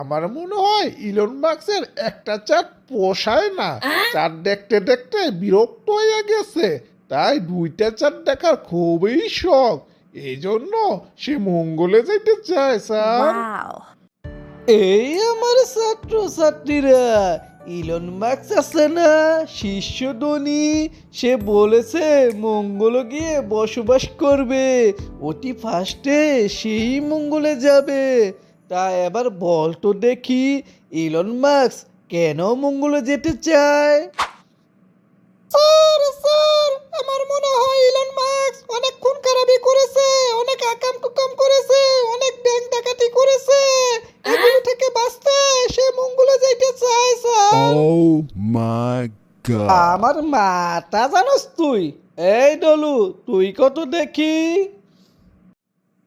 আমার মনে হয় ইলন মার্কসের একটা চাট পোষায় না। চাট দেখতে দেখতে বিরক্ত হয়ে গেছে। তাই দুইটা চাট দেখার খুবই শখ। এই জন্য সে মঙ্গলে যেতে চায় স্যার। এই আমার ছাত্র ছাত্রীরা ইলন মার্কস আছে না? শিষ্য ধনী। সে বলেছে মঙ্গল গিয়ে বসবাস করবে। অতি ফার্স্টে সেই মঙ্গলে যাবে। তা এবার বল তো দেখি ইলন মার্কস কেন মঙ্গলে যেতে চায়? স্যার স্যার আমার মনে হয় ইলন মার্কস অনেক খুন খারাপি করেছে অনেক আকাম কুকাম করেছে অনেক ব্যাংক ডাকাতি করেছে। এগুলো থেকে বাঁচতে সে মঙ্গলে যাইতে চায় স্যার। Oh my god. আমার মাটা জানোস তুই? এই ডলু তুই কত দেখি?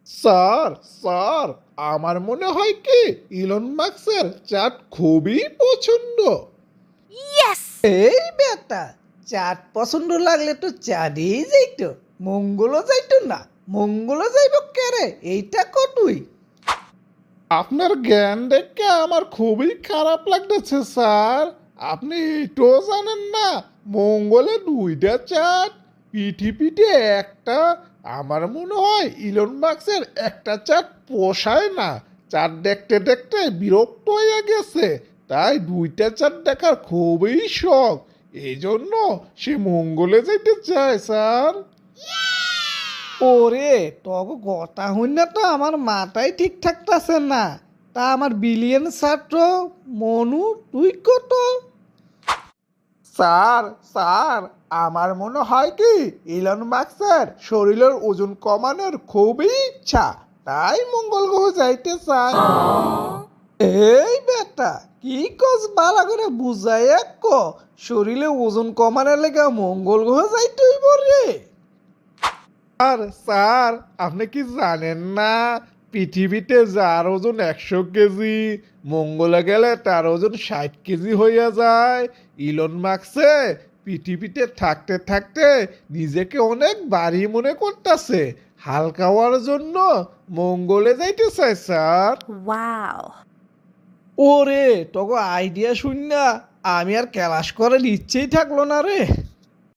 স্যার স্যার আমার মনে হয় কি ইলন মার্কসের চাট খুবই পছন্দ! এই বেটা চাট পছন্দ লাগলে তো চাঁদেই যাইতো মঙ্গলও যাইতো না মঙ্গলও যাইব কেরে এইটা কতুই আপনার জ্ঞান দেখে আমার খুবই খারাপ লাগতেছে স্যার। আপনি এটাও জানেন না মঙ্গলে দুইটা চাঁদ পৃথিবীতে একটা, আমার মনে হয় ইলন মার্কসের একটা চাঁদ পোষায় না। চাঁদ দেখতে দেখতে বিরক্ত হয়ে গেছে। তাই দুইটা চাঁদ দেখার খুবই শখ। এই জন্য সে মঙ্গলে যেতে চায়, স্যার। ওরে, তবে কথা হইন না তো আমার মাথায় ঠিক থাকতেছে না। তা আমার বিলিয়ন ছাত্র, মনু, তুই কত? স্যার স্যার, আমার মনে হয় কি ইলন মার্কসের শরীরের ওজন কমানোর খুবই ইচ্ছা। তাই মঙ্গল গ্রহ যাইতে চায়। এই বেটা, কি কস বালা করে বুঝাই এক শরীরে ওজন কমানোর লেগে মঙ্গল গ্রহ যাইতে হইব রে। আর স্যার, আপনি কি জানেন না পৃথিবীতে যার ওজন একশো কেজি মঙ্গলে গেলে তার ওজন ষাট কেজি হইয়া যায়। ইলন মার্কসে পৃথিবীতে থাকতে থাকতে নিজেকে অনেক বাড়ি মনে করতেছে। হালকা হওয়ার জন্য মঙ্গলে যাইতে চাই স্যার। Wow. ওরে তোকে আইডিয়া শুন না আমি আর ক্লাস করার ইচ্ছেই থাকল না রে।